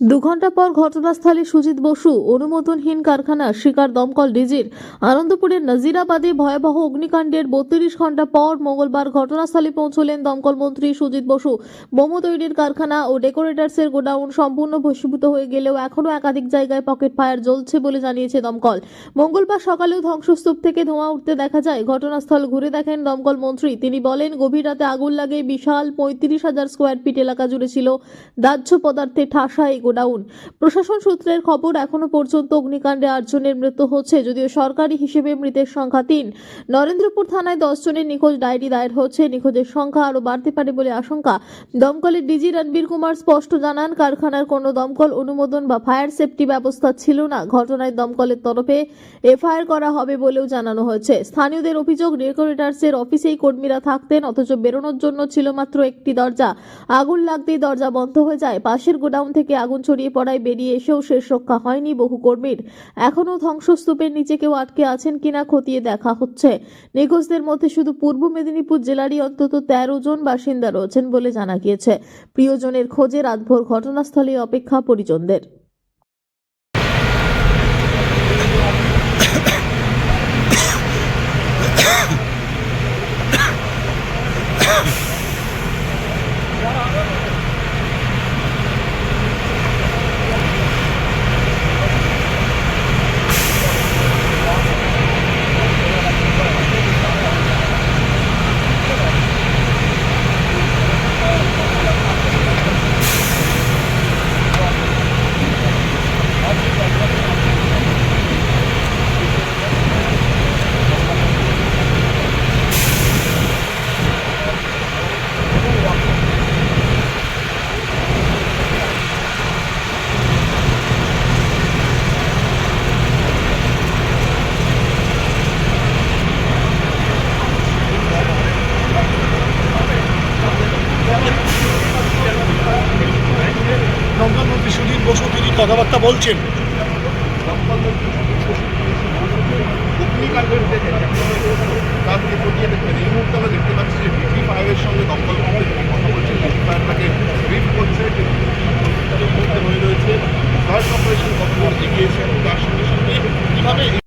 দু ঘণ্টা পর ঘটনাস্থলে সুজিত বসু, অনুমোদনহীন কারখানা শিকার দমকল ডিজির আনন্দপুরের নাজিরাবাদে ভয়াবহ অগ্নিকাণ্ডের বত্রিশ ঘণ্টা পর মঙ্গলবার ঘটনাস্থলে পৌঁছলেন দমকল মন্ত্রী সুজিত বসু। মোমো তৈরির কারখানা ও ডেকোরেটার্সের গোডাউন সম্পূর্ণ ভস্মীভূত হয়ে গেলেও এখনও একাধিক জায়গায় পকেট ফায়ার জ্বলছে বলে জানিয়েছে দমকল। মঙ্গলবার সকালেও ধ্বংসস্তূপ থেকে ধোঁয়া উঠতে দেখা যায়, ঘটনাস্থল ঘুরে দেখেন দমকল মন্ত্রী। তিনি বলেন, গভীর রাতে আগুন লাগে বিশাল পঁয়ত্রিশ হাজার স্কোয়ার ফিট এলাকা জুড়ে ছিল। দাহ্য পদার্থে ঠাসা এই গোডাউন। প্রশাসন সূত্রের খবর, এখনও পর্যন্ত অগ্নিকাণ্ডে আটজনের মৃত্যু হচ্ছে, যদিও সরকারি হিসেবে মৃতের সংখ্যা তিন। নরেন্দ্রপুর থানায় দশ জনের নিখোঁজ ডায়েরি দায়ের হচ্ছে। নিখোঁজের সংখ্যা আরও বাড়তে পারে বলে আশঙ্কা। দমকলের ডিজি রণবীর কুমার স্পষ্ট জানান, কারখানার কোনো দমকল অনুমোদন বা ফায়ার সেফটি ব্যবস্থা ছিল না। ঘটনায় দমকলের তরফে এফআইআর করা হবে বলেও জানানো হয়েছে। স্থানীয়দের অভিযোগ ডেকোরেটার্সের অফিসেই কর্মীরা থাকতেন, অথচ বেরোনোর জন্য ছিল মাত্র একটি দরজা। আগুন লাগতেই দরজা বন্ধ হয়ে যায়। পাশের গোডাউন থেকে আগুন ছড়িয়ে পড়ায় বেরিয়ে এসেও শেষ রক্ষা হয়নি বহু কর্মীর। এখনও ধ্বংসস্তূপের নিচে কেউ আটকে আছেন কিনা খতিয়ে দেখা হচ্ছে। নিখোঁজদের মধ্যে শুধু পূর্ব মেদিনীপুর জেলারই অন্তত তেরো জন বাসিন্দা রয়েছেন বলে জানা গিয়েছে। প্রিয়জনের খোঁজে রাতভর ঘটনাস্থলে অপেক্ষা পরিজনদের দমকলমন্ত্রী সুধীর বসু তিনি কথাবার্তা বলছেন। এই মুহূর্তে দেখতে পাচ্ছি যে